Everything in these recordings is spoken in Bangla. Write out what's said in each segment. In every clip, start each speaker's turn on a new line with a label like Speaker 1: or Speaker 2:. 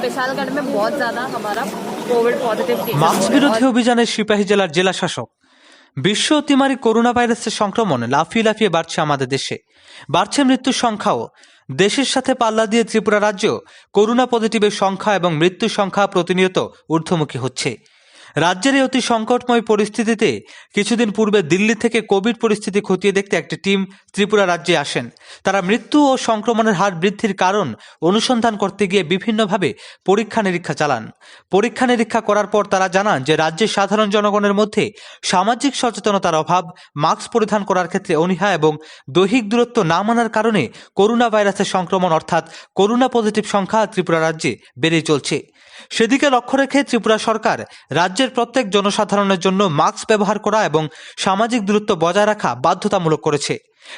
Speaker 1: विशालगढ़ में बहुत ज्यादा हमारा कोविड पॉजिटिव
Speaker 2: মাস্ক বিরোধী অভিযানে সিপাহী জেলার জেলা শাসক বিশ্ব অতিমারি করোনা ভাইরাসের সংক্রমণ লাফিয়ে লাফিয়ে বাড়ছে আমাদের দেশে বাড়ছে মৃত্যুর সংখ্যাও দেশের সাথে পাল্লা দিয়ে ত্রিপুরা রাজ্য করোনা পজিটিভের সংখ্যা এবং মৃত্যুর সংখ্যা প্রতিনিয়ত ঊর্ধ্বমুখী হচ্ছে রাজ্যের এই অতি সংকটময় পরিস্থিতিতে কিছুদিন পূর্বে দিল্লি থেকে কোভিড পরিস্থিতি খতিয়ে দেখতে একটি টিম ত্রিপুরা রাজ্যে আসেন। তারা মৃত্যু ও সংক্রমণের হার বৃদ্ধির কারণ অনুসন্ধান করতে গিয়ে বিভিন্নভাবে পরীক্ষা নিরীক্ষা চালান। পরীক্ষা নিরীক্ষা করার পর তারা জানান যে, রাজ্যের সাধারণ জনগণের মধ্যে সামাজিক সচেতনতার অভাব, মাস্ক পরিধান করার ক্ষেত্রে অনীহা এবং দৈহিক দূরত্ব না মানার কারণে করোনা ভাইরাসের সংক্রমণ অর্থাৎ করোনা পজিটিভ সংখ্যা ত্রিপুরা রাজ্যে বেড়ে চলছে। সেদিকে লক্ষ্য রেখে ত্রিপুরা সরকার রাজ্যের প্রত্যেক জনসাধারণের জন্য মাস্ক ব্যবহার করা এবং সামাজিক দূরত্ব বজায় রাখা বাধ্যতামূলক করেছে।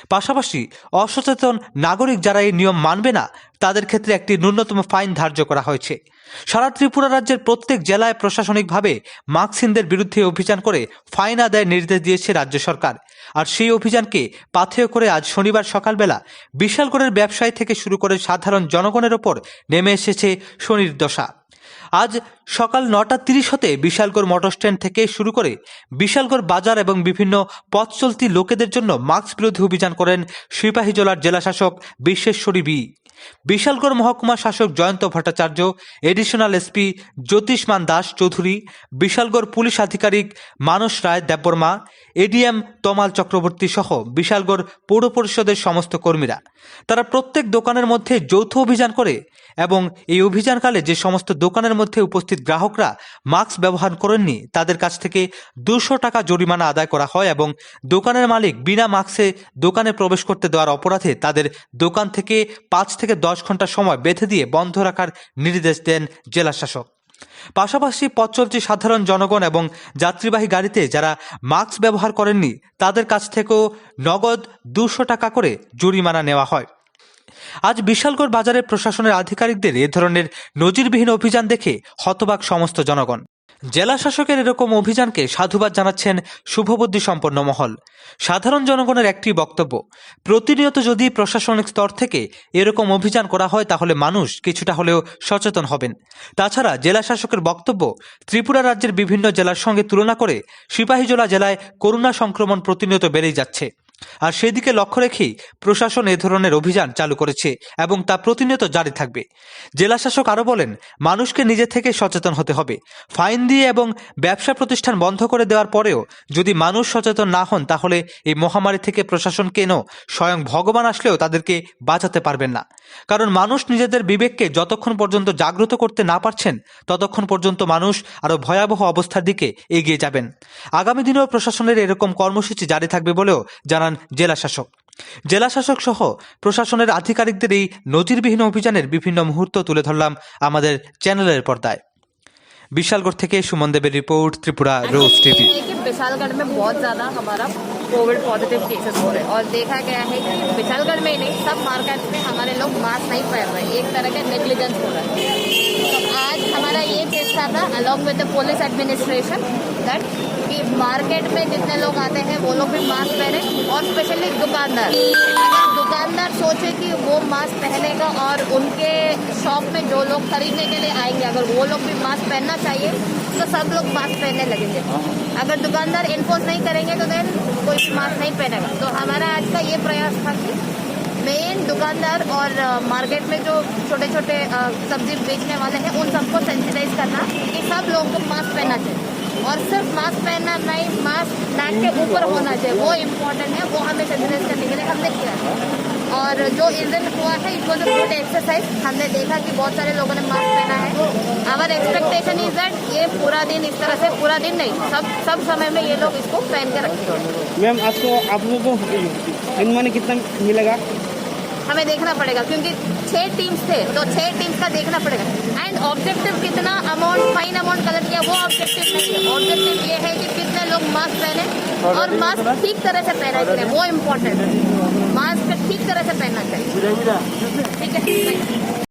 Speaker 2: পাশাপাশি অসচেতন নাগরিক যারা এই নিয়ম মানবে না, তাদের ক্ষেত্রে একটি ন্যূনতম ফাইন ধার্য করা হয়েছে। সারা ত্রিপুরা রাজ্যের প্রত্যেক জেলায় প্রশাসনিকভাবে মাস্কহীনদের বিরুদ্ধে অভিযান করে ফাইন আদায়ের নির্দেশ দিয়েছে রাজ্য সরকার। আর সেই অভিযানকে পাথেয় করে আজ শনিবার সকালবেলা বিশালগড়ের ব্যবসায়ী থেকে শুরু করে সাধারণ জনগণের ওপর নেমে এসেছে শনির দশা। আজ সকাল নটা তিরিশ হতে বিশালগড় মোটর স্ট্যান্ড থেকে শুরু করে বিশালগড় বাজার এবং বিভিন্ন পথ চলতি লোকেদের জন্য মাস্ক বিরোধী অভিযান করেন সিপাহীজলার জেলাশাসক বিশ্বেশ্বরী বি। বিশালগড় মহকুমা শাসক Jayanta Bhattacharya, additional SP Jyotishman Das Chowdhury, Bishalgarh police আধিকারিক মানস রায় দেববর্মা, এডিএম তমাল চক্রবর্তী সহ বিশালগড় পৌর পরিষদের সমস্ত কর্মীরা। তারা প্রত্যেক দোকানের মধ্যে যৌথ অভিযান করে এবং এই অভিযানকালে যে সমস্ত দোকানের মধ্যে উপস্থিত গ্রাহকরা মাস্ক ব্যবহার করেননি। তাদের কাছ থেকে দুশো টাকা জরিমানা আদায় করা হয় এবং দোকানের মালিক বিনা মাস্কে দোকানে প্রবেশ করতে দেওয়ার অপরাধে তাদের দোকান থেকে পাঁচ থেকে দশ ঘণ্টা সময় বেঁধে দিয়ে বন্ধ রাখার নির্দেশ দেন জেলা শাসক পাশাপাশি পথ চলতি সাধারণ জনগণ এবং যাত্রীবাহী গাড়িতে যারা মাস্ক ব্যবহার করেননি, তাদের কাছ থেকেও নগদ দুশো টাকা করে জরিমানা নেওয়া হয়। আজ বিশালগড় বাজারের প্রশাসনের আধিকারিকদের এ ধরনের নজিরবিহীন অভিযান দেখে হতবাক সমস্ত জনগণ। জেলা শাসকের এরকম অভিযানকে সাধুবাদ জানাচ্ছেন শুভবুদ্ধি সম্পন্ন মহল। সাধারণ জনগণের একটি বক্তব্য, প্রতিনিয়ত যদি প্রশাসনিক স্তর থেকে এরকম অভিযান করা হয় তাহলে মানুষ কিছুটা হলেও সচেতন হবেন। তাছাড়া জেলা শাসকের বক্তব্য, ত্রিপুরা রাজ্যের বিভিন্ন জেলার সঙ্গে তুলনা করে সিপাহীজলা জেলায় করোনা সংক্রমণ প্রতিনিয়ত বেড়েই যাচ্ছে। আর সেদিকে লক্ষ্য রেখেই প্রশাসন এ ধরনের অভিযান চালু করেছে এবং তা প্রতিনিয়ত জারি থাকবে। জেলা শাসক আরও বলেন, মানুষকে নিজে থেকে সচেতন হতে হবে। ফাইন দিয়ে এবং ব্যবসা প্রতিষ্ঠান বন্ধ করে দেওয়ার পরেও যদি মানুষ সচেতন না হন, তাহলে এই মহামারী থেকে প্রশাসন কেন স্বয়ং ভগবান আসলেও তাদেরকে বাঁচাতে পারবেন না? কারণ মানুষ নিজেদের বিবেককে যতক্ষণ পর্যন্ত জাগ্রত করতে না পারছেন, ততক্ষণ পর্যন্ত মানুষ আরও ভয়াবহ অবস্থার দিকে এগিয়ে যাবেন। আগামী দিনেও প্রশাসনের এরকম কর্মসূচি জারি থাকবে বলেও জানান জেলা শাসক জেলা শাসক সহ প্রশাসনের আধিকারিকদের এই নজিরবিহীন অভিযানের বিভিন্ন মুহূর্ত তুলে ধরলাম আমাদের চ্যানেলের পর্দায় বিশালগড় থেকে সুমন দেবের রিপোর্ট ত্রিপুরা রোজ টিভি
Speaker 1: है कि विशालगढ़ में बहुत ज्यादा हमारा कोविड पॉजिटिव केसेस हो रहे हैं और देखा गया है कि विशालगढ़ में ही नहीं सब मार्केट में हमारे लोग मास्क नहीं पहन रहे एक तरह का नेग्लिजेंस हो रहा है तो आज हमारा ये चेष्टा था along with the police administration that कि मार्केट में जितने लोग आते हैं, वो लोग भी मास्क पहने, और स्पेशली दुकानदार। अगर दुकानदार सोचे कि वो मास्क पहनेगा और उनके शॉप में जो लोग खरीदने के लिए आएँगे, अगर वो लोग भी मास्क पहनना चाहिए तो सब लोग मास्क पहनने लगेंगे। अगर दुकानदार इन्फोर्स नहीं करेंगे तो देन कोई मास्क नहीं पहनेगा। तो हमारा आज का ये प्रयास था कि मेन दुकानदार और मार्केट में जो छोटे छोटे सब्ज़ी बेचने वाले हैं, उन सबको सेंसिटाइज करना कि सब लोगों को मास्क पहनना चाहिए। और सिर्फ़ मास्क पहनना नहीं मास्क नाक के ऊपर होना चाहिए। वो इम्पोर्टेंट है, वो हमें सेंसिटाइज करने के लिए हमने किया है। और जो इस दिन हुआ है इट वॉज़ गुड एक्सरसाइज हमने देखा कि बहुत सारे लोगों ने मास्क पहना है। आवर एक्सपेक्टेशन इज़ दैट ये पूरा दिन इस तरह से, पूरा दिन नहीं, सब सब समय में ये लोग इसको पहन के रखेंगे
Speaker 3: मैम आज को आप लोगों को कितना मिलेगा?
Speaker 1: हमें देखना पड़ेगा क्योंकि छह टीम्स थे तो छह टीम्स का देखना पड़ेगा। एंड ऑब्जेक्टिव कितना अमाउंट फाइन अमाउंट कलेक्ट किया वो ऑब्जेक्टिव नहीं है। ऑब्जेक्टिव ये है कि कितने लोग मास्क पहने और मास्क ठीक तरह से पहना चाहिए वो इम्पोर्टेंट है। मास्क ठीक तरह से पहनना चाहिए। ठीक है।